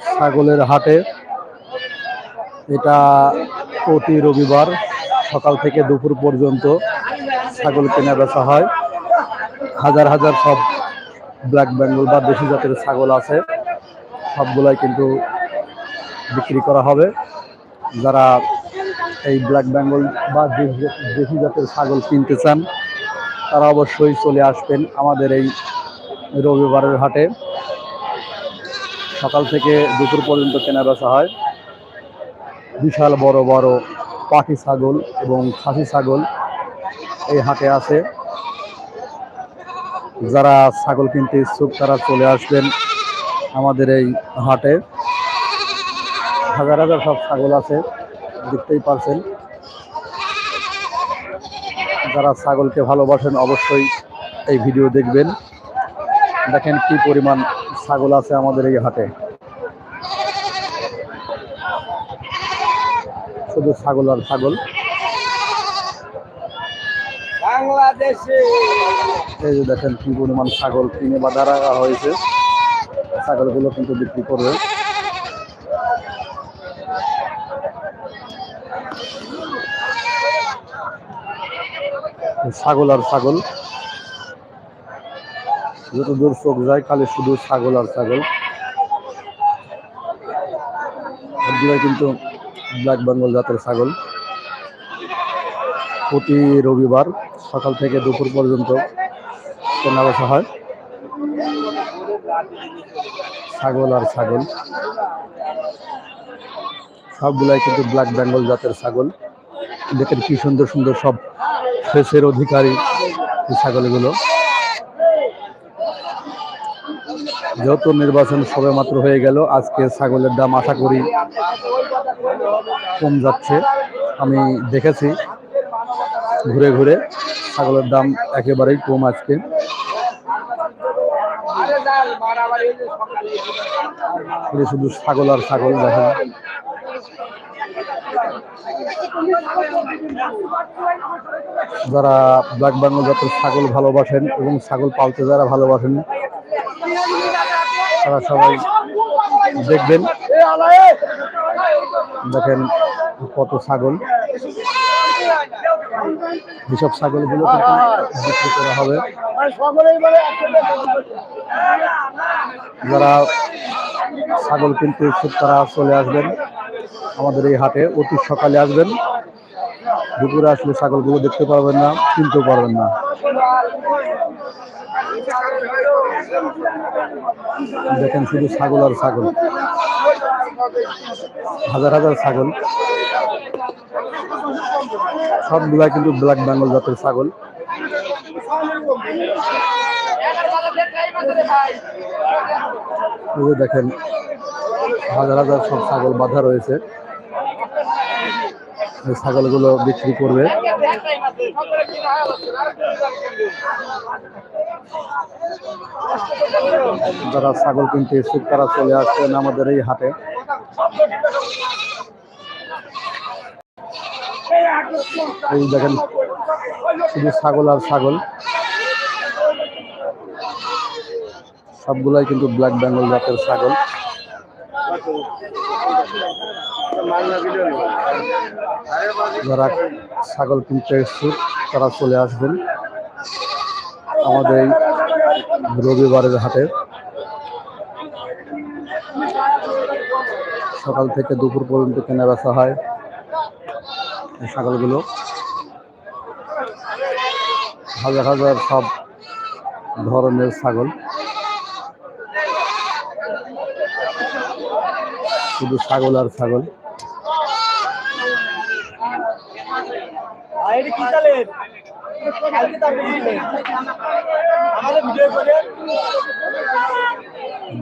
ছাগলের হাটে। এটা প্রতি রবিবার সকাল থেকে দুপুর পর্যন্ত ছাগল কেনা বেচা হয়। হাজার হাজার সব ব্ল্যাক বেঙ্গল বা দেশি জাতের ছাগল আছে। সবগুলাই কিন্তু বিক্রি করা হবে। যারা এই ব্ল্যাক বেঙ্গল বা দেশি- জাতের ছাগল কিনতে চান, তারা অবশ্যই চলে আসবেন আমাদের এই রবিবারের হাটে। সকাল থেকে দুপুর পর্যন্ত কেনা বেচা হয়। বিশাল বড় বড় পাটি ছাগল এবং খাসি ছাগল এই হাটে আছে। যারা ছাগল কিনতে ইচ্ছুক তারা চলে আসবেন আমাদের এই হাটে। হাজার হাজার সব ছাগল আছে, দেখতেই পারছেন। যারা ছাগলকে ভালোবাসেন অবশ্যই এই ভিডিও দেখবেন। দেখেন কি পরিমাণ ছাগল আছে আমাদের এই হাটে। শুধু ছাগল আর ছাগল। বাংলাদেশে। এই যে দেখেন কি পরিমাণ ছাগল কিনে বাঁধা রাখা হয়েছে। ছাগলগুলো কিন্তু বিক্রি করবে। ছাগল আর ছাগল। যত দূর চোখ যায়, খালি শুধু ছাগল আর ছাগল। এগুলো কিন্তু ব্ল্যাক বেঙ্গল জাতের ছাগল। প্রতি রবিবার সকাল থেকে দুপুর পর্যন্ত কেনা বেচা হয়। ছাগল আর ছাগল। সবগুলাই কিন্তু ব্ল্যাক বেঙ্গল জাতের ছাগল। দেখেন কি সুন্দর সুন্দর সব ফেসের অধিকারী ছাগলগুলো। যেহেতু নির্বাচন সবে মাত্র হয়ে গেল, আজকে ছাগলের দাম আশা করি কম যাচ্ছে। আমি দেখেছি ঘুরে ঘুরে ছাগলের দাম একেবারেই কম আজকে। শুধু ছাগল আর ছাগল দেখেন যারা ব্ল্যাক বেঙ্গল জাতের ছাগল ভালোবাসেন এবং ছাগল পালতে যারা ভালোবাসেন তারা সবাই দেখবেন। দেখেন কত ছাগল। যেসব ছাগলগুলো বিক্রি করা হবে। যারা ছাগল কিনতে ইচ্ছুক, তারা চলে আসবেন আমাদের এই হাটে। অতি সকালে আসবেন। দুপুরে আসলে ছাগলগুলো দেখতে পারবেন না, কিনতেও পারবেন না। দেখেন শুধু ছাগল আর ছাগল। হাজার হাজার ছাগল। সবগুলা কিন্তু ব্ল্যাক বেঙ্গল জাতের ছাগল। দেখেন, হাজার হাজার সব ছাগল বাঁধা রয়েছে। ছাগলগুলো বিক্রি করবে। যারা ছাগল কিনতে ইচ্ছুক, তারা চলে আসছেন আমাদের এই হাটে। এই দেখেন, শুধু ছাগল আর ছাগল। সবগুলাই কিন্তু ব্ল্যাক বেঙ্গল জাতের ছাগল। যারা ছাগল কিনতে ইচ্ছুক তারা চলে আসবেন আমাদের রবিবারের হাটে। সকাল থেকে দুপুর পর্যন্ত কেনা বেচা হয় এই ছাগলগুলো। হাজার হাজার সব ধরনের ছাগল। শুধু ছাগল আর ছাগল।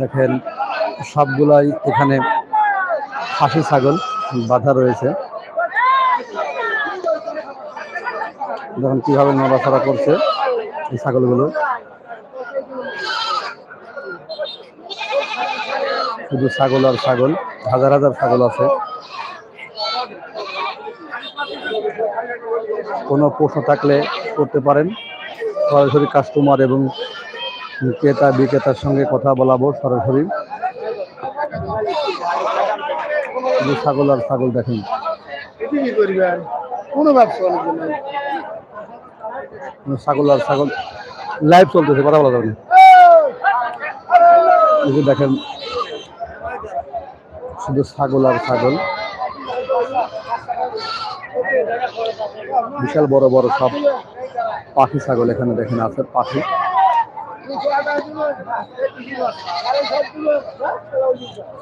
দেখেন, সবগুলাই এখানে খাসি ছাগল বাঁধা রয়েছে। দেখুন কীভাবে নড়াচড়া করছে এই ছাগলগুলো। শুধু ছাগল আর ছাগল, হাজার হাজার ছাগল আছে। কোনো প্রশ্ন থাকলে করতে পারেন। সরাসরি কাস্টমার এবং ক্রেতা বিক্রেতার সঙ্গে কথা বলাবো সরাসরি। ছাগল আর ছাগল দেখেন। কোনো ব্যবসা ছাগল আর ছাগল লাইভ চলতেছে কথা বলা যাবে দেখেন শুধু ছাগল আর ছাগল। বিশাল বড় বড় সব পাখি ছাগল এখানে দেখেন আছে, পাখি।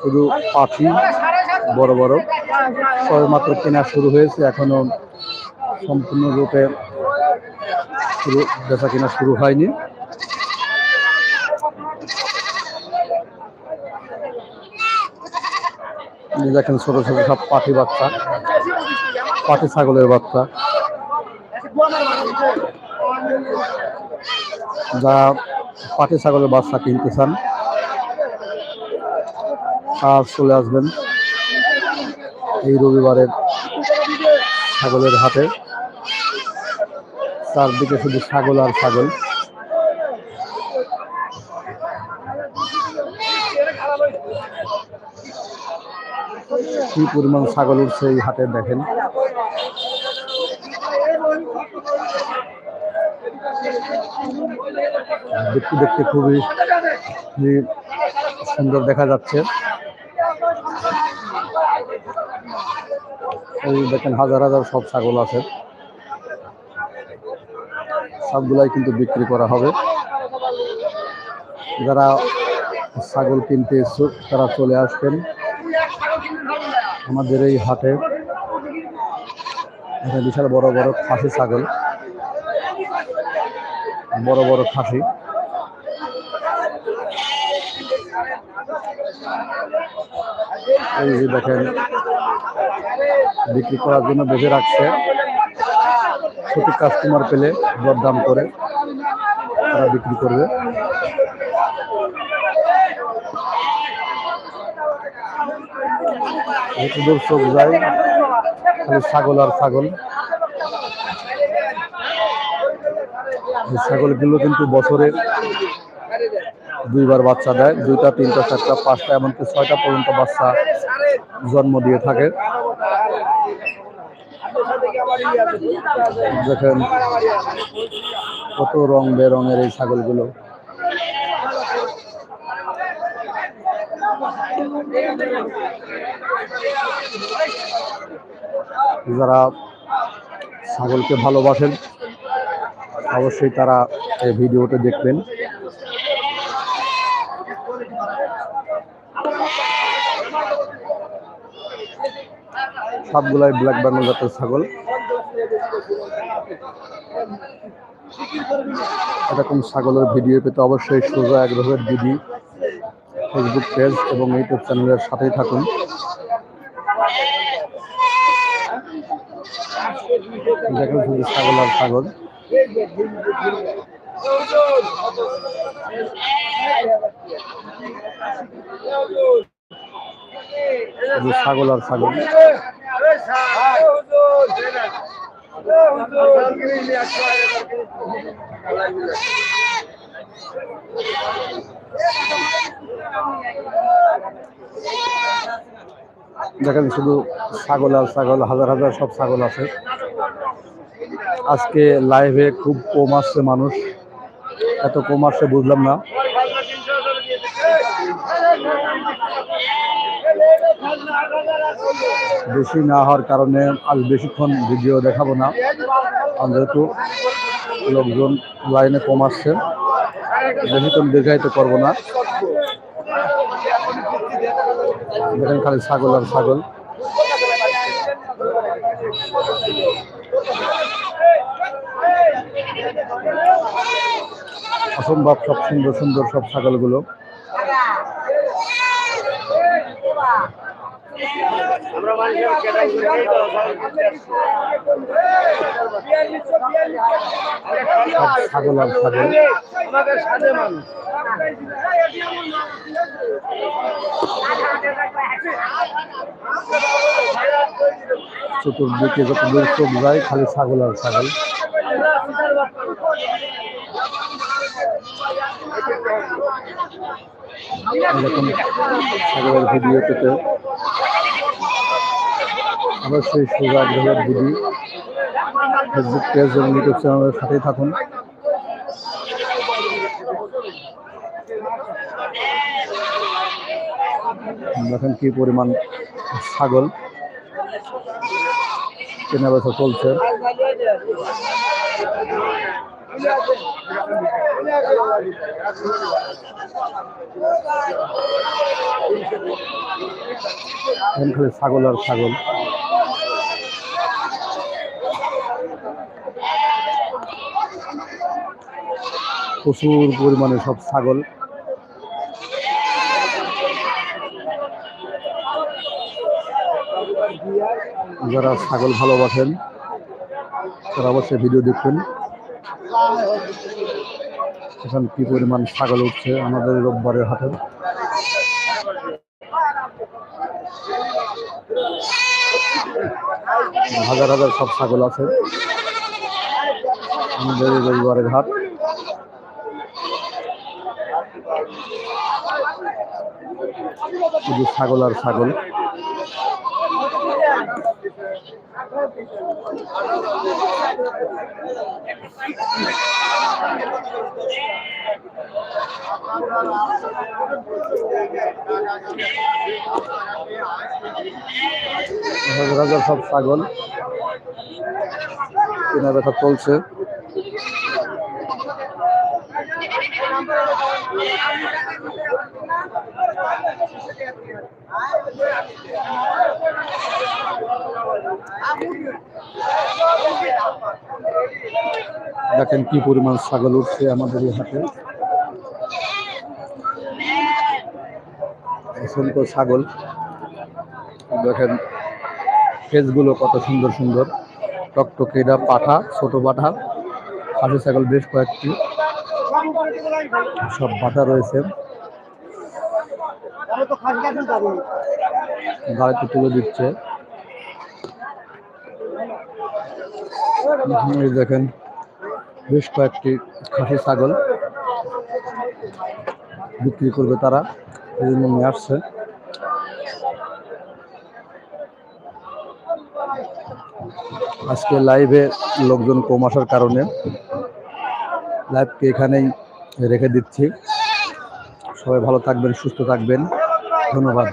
শুধু পাখি, বড় বড়। সবেমাত্র কেনা শুরু হয়েছে, এখনও সম্পূর্ণরূপে শুরু, বেচা কেনা শুরু হয়নি। দেখেন ছোট ছোট সব পাখি বাচ্চা। পাখি ছাগলের বাচ্চা। যা পাটি ছাগলের বাচ্চা কিনতে চান, আর চলে আসবেন এই রবিবারের ছাগলের হাটে। চারদিকে শুধু ছাগল আর ছাগল। কি পরিমাণ ছাগল উঠছে এই হাটে দেখেন। দেখতে দেখতে খুবই সুন্দর দেখা যাচ্ছে। দেখেন হাজার হাজার সব ছাগল আছে। সবগুলাই কিন্তু বিক্রি করা হবে। যারা ছাগল কিনতে ইচ্ছুক, তারা চলে আসবেন আমাদের এই হাটে। বিশাল বড় বড় খাসি ছাগল। বড় বড় খাসি। এই যে দেখেন, বিক্রি করার জন্য বেঁধে রাখছে। সঠিক কাস্টমার পেলে দরদাম করে তারা বিক্রি করবে। দর্শক যায় ছাগল আর ছাগল। ছাগলগুলো কিন্তু বছরে দুইবার বাচ্চা দেয়, দুইটা, তিনটা, চারটা, পাঁচটা, এমনকি ছয়টা পর্যন্ত বাচ্চা জন্ম দিয়ে থাকে। দেখেন কত রং বেরঙের এই ছাগলগুলো। যারা ছাগলকে ভালোবাসেন, অবশ্যই তারা এই ভিডিওটা দেখবেন। সবগুলাই ব্ল্যাক বেঙ্গল জাতের ছাগল। এরকম ছাগলের ভিডিও পেতে অবশ্যই সোজা আগ্রহের দিদি ফেসবুক পেজ এবং ইউটিউব চ্যানেলের সাথেই থাকুন। দেখেন শুধু ছাগল আর ছাগল। ছাগল আর ছাগল। দেখেন, শুধু ছাগল আর ছাগল, হাজার হাজার সব ছাগল আছে। আজকে লাইভে খুব কম আসছে মানুষ। এত কম আসছে বুঝলাম না। বেশি না হওয়ার কারণে আজ বেশিক্ষণ ভিডিও দেখাবো না। যেহেতু লোকজন লাইনে কম আসছে, বেশিক্ষণ দীর্ঘায়িত করব না। দেখেন খালি ছাগল আর ছাগল। অসম্ভব সব সুন্দর সুন্দর সব ছাগলগুলো। চতুর্দিকে যত যায় খালি ছাগল আর ছাগল। ছাগলের ভিডিও পেতে অবশ্যই সুগার জলের দিদি ফেসবুক পেজ এবং ইউটিউব চ্যানেলের সাথেই থাকুন। দেখেন কি পরিমাণ ছাগল। কেনা বেচা চলছে। ছাগল আর ছাগল। প্রচুর পরিমাণে সব ছাগল। যারা ছাগল ভালোবাসেন, তারা অবশ্যই ভিডিও দেখবেন। এখন কি পরিমাণ ছাগল উঠছে আমাদের রোববারের হাটে। হাজার হাজার সব ছাগল আছে। আমাদের রবিবারের হাট। শুধু ছাগল আর ছাগল। হাজার সব ছাগল। কেনা বেচা চলছে। দেখেন কি পরিমাণ ছাগল উঠছে আমাদের হাটে। অসংখ্য ছাগল। দেখেন ফেসগুলো কত সুন্দর সুন্দর। টকটকেরা পাঠা, ছোট পাঠা। খাসি ছাগল বেশ কয়েকটি। সব পাঠা রয়েছে। গাড়িতে তুলে দিচ্ছে। দেখেন, বেশ কয়েকটি খাসি ছাগল বিক্রি করবে তারা, এই জন্য নিয়ে আসছে। আজকে লাইভে লোকজন কম আসার কারণে লাইভকে এখানেই রেখে দিচ্ছি। সবাই ভালো থাকবেন, সুস্থ থাকবেন। ধন্যবাদ।